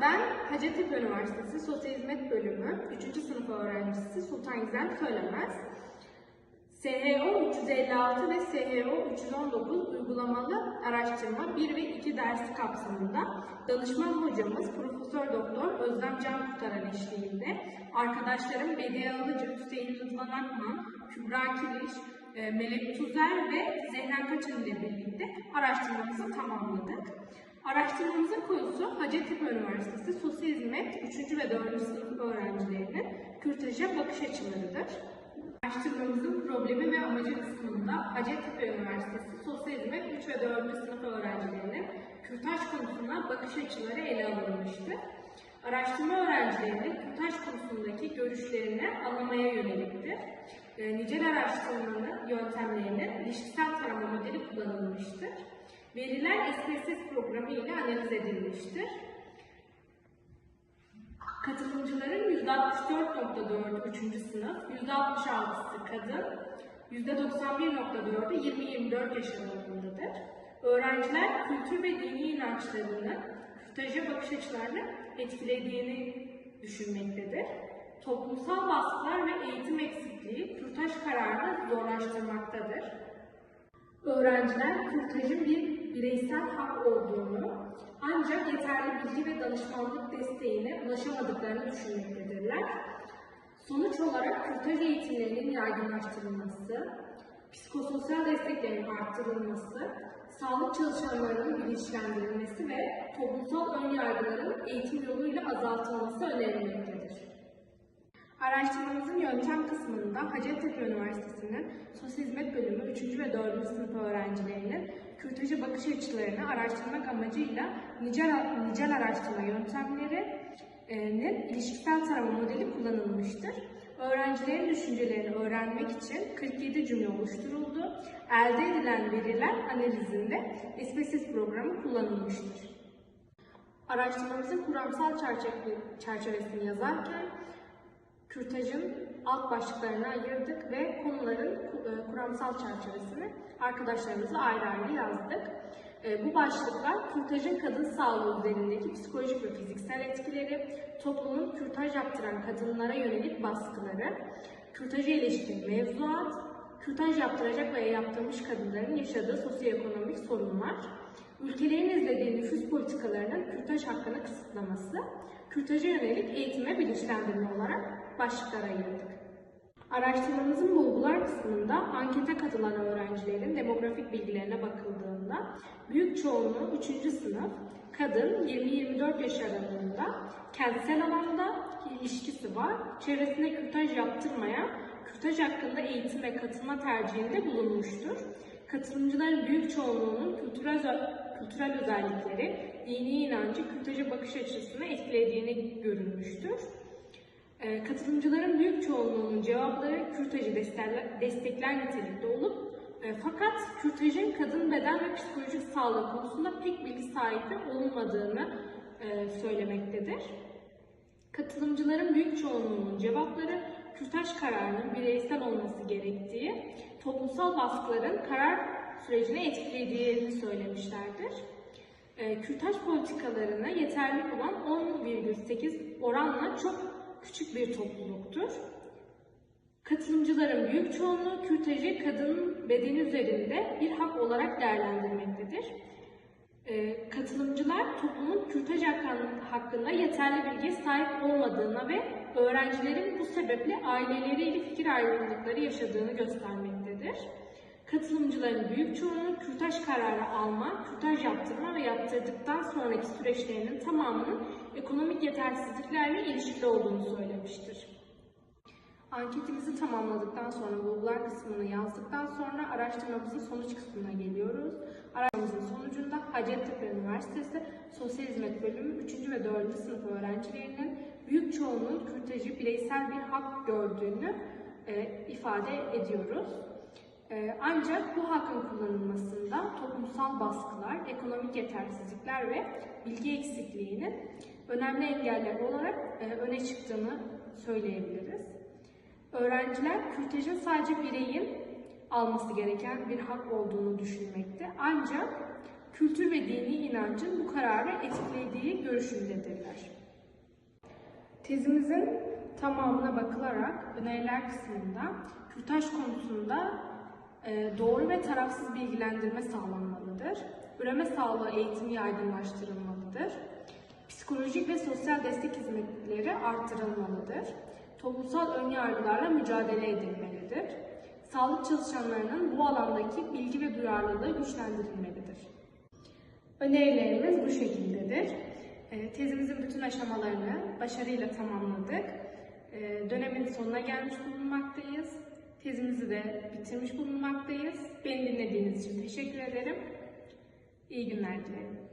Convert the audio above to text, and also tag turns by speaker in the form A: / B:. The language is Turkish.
A: Ben Hacettepe Üniversitesi Sosyal Hizmet Bölümü 3. sınıf öğrencisi Sultan Gizem Söylemez. SHO 356 ve SHO 319 uygulamalı araştırma 1 ve 2 dersi kapsamında danışman hocamız Profesör Doktor Özlem Can Kurtaran eşliğinde arkadaşlarım Bediye Alıcı, Hüseyin Rıdvan Akman, Kübra Kiliş, e, Melek Tuzer ve Zehra Kaçın ile birlikte araştırmamızı tamamladık. Araştırmamızın konusu Hacettepe Üniversitesi Sosyal Hizmet 3. ve 4. sınıf öğrencilerinin kürtaja bakış açılarıdır. Araştırmamızın problemi ve amacı kısmında Hacettepe Üniversitesi Sosyal Hizmet 3 ve 4. sınıf öğrencilerinin kürtaj konusuna bakış açıları ele alınmıştı. Araştırma öğrencilerinin kürtaj konusundaki görüşlerini anlamaya yöneliktir. E, nicel araştırmanın yöntemlerinin ilişkisel tarama modeli kullanılmıştır. Veriler SPSS programı ile analiz edilmiştir. Katılımcıların %64.4 3. sınıf, %66'sı kadın, %91.4'ü 20-24 yaş aralığındadır. Öğrenciler kültür ve dini inançlarını, kürtaja bakış açılarını etkilediğini düşünmektedir. Toplumsal baskılar ve eğitim eksikliği kürtaj kararını zorlaştırmaktadır. Öğrenciler kürtajın bir bireysel hak olduğunu ancak yeterli bilgi ve danışmanlık desteğine ulaşamadıklarını düşünmektedirler. Sonuç olarak kürtaj eğitimlerinin yaygınlaştırılması, psikososyal desteklerin arttırılması, sağlık çalışanlarının bilinçlendirilmesi ve toplumsal önyargıların eğitim yoluyla azaltılması önerilmektedir. Araştırmamızın yöntem kısmında Hacettepe Üniversitesi'nin Sosyal Hizmet Bölümü 3. ve 4. sınıf öğrencilerinin kürtaja bakış açılarını araştırmak amacıyla nicel, nicel araştırma yöntemlerinin ilişkisel tarama modeli kullanılmıştır. Öğrencilerin düşüncelerini öğrenmek için 47 cümle oluşturuldu. Elde edilen veriler analizinde SPSS programı kullanılmıştır. Araştırmamızın kuramsal çerçeve- çerçevesini yazarken kürtajın alt başlıklarına ayırdık ve konuların e, kuramsal çerçevesini arkadaşlarımızla ayrı ayrı yazdık. E, Bu başlıklar kürtajın kadın sağlığı üzerindeki psikolojik ve fiziksel etkileri, toplumun kürtaj yaptıran kadınlara yönelik baskıları, kürtaja ilişkin mevzuat, kürtaj yaptıracak veya yaptırmış kadınların yaşadığı sosyoekonomik sorunlar, ülkelerin izlediği nüfus politikalarının kürtaj hakkını kısıtlaması, kürtaja yönelik eğitime bilinçlendirme olarak başlıklar ayırdık. Araştırmamızın bulgular kısmında ankete katılan öğrencilerin demografik bilgilerine bakıldığında büyük çoğunluğu 3. sınıf, kadın 20-24 yaş aralığında, kentsel alanda ilişkisi var, çevresinde kürtaj yaptırmayan, kürtaj hakkında eğitime katılma tercihinde bulunmuştur. Katılımcıların büyük çoğunluğunun kültürel, kültürel özellikleri, dini inancı kürtaja bakış açısını etkilediğini görülmüştür. Ee, Katılımcıların büyük çoğunluğunun cevapları kürtajı destekler, nitelikte olup e, fakat kürtajın kadın beden ve psikolojik sağlığı konusunda pek bilgi sahibi olunmadığını e, söylemektedir. Katılımcıların büyük çoğunluğunun cevapları kürtaj kararının bireysel olması gerektiği, toplumsal baskıların karar sürecini etkilediğini söylemişlerdir. E, kürtaj politikalarını yeterli bulan 10,8 oranla çok küçük bir topluluktur. Katılımcıların büyük çoğunluğu kürtajı kadının bedeni üzerinde bir hak olarak değerlendirmektedir. Ee, katılımcılar toplumun kürtaj hakkın- hakkında yeterli bilgiye sahip olmadığına ve öğrencilerin bu sebeple aileleriyle fikir ayrılıkları yaşadığını göstermektedir. Katılımcıların büyük çoğunluğu kürtaj kararı alma, kürtaj yaptırma ve yaptırdıktan sonraki süreçlerinin tamamının ekonomik yetersizliklerle ilişkili olduğunu söylemiştir. Anketimizi tamamladıktan sonra bulgular kısmını yazdıktan sonra araştırmamızın sonuç kısmına geliyoruz. Araştırmamızın sonucunda Hacettepe Üniversitesi Sosyal Hizmet Bölümü 3. ve 4. sınıf öğrencilerinin büyük çoğunluğun kürtajı bireysel bir hak gördüğünü e, ifade ediyoruz. E, ancak bu hakkın kullanılmasında toplumsal baskılar, ekonomik yetersizlikler ve bilgi eksikliğinin önemli engeller olarak e, öne çıktığını söyleyebiliriz. Öğrenciler kürtajın sadece bireyin alması gereken bir hak olduğunu düşünmekte. Ancak kültür ve dini inancın bu kararı etkilediği görüşündedirler. Tezimizin tamamına bakılarak öneriler kısmında kürtaj konusunda doğru ve tarafsız bilgilendirme sağlanmalıdır. Üreme sağlığı eğitimi yaygınlaştırılmalıdır. Psikolojik ve sosyal destek hizmetleri arttırılmalıdır. Toplumsal önyargılarla mücadele edilmelidir. Sağlık çalışanlarının bu alandaki bilgi ve duyarlılığı güçlendirilmelidir. Önerilerimiz bu şekildedir. E, Tezimizin bütün aşamalarını başarıyla tamamladık. E, Dönemin sonuna gelmiş bulunmaktayız. Tezimizi de bitirmiş bulunmaktayız. Beni dinlediğiniz için teşekkür ederim. İyi günler dilerim.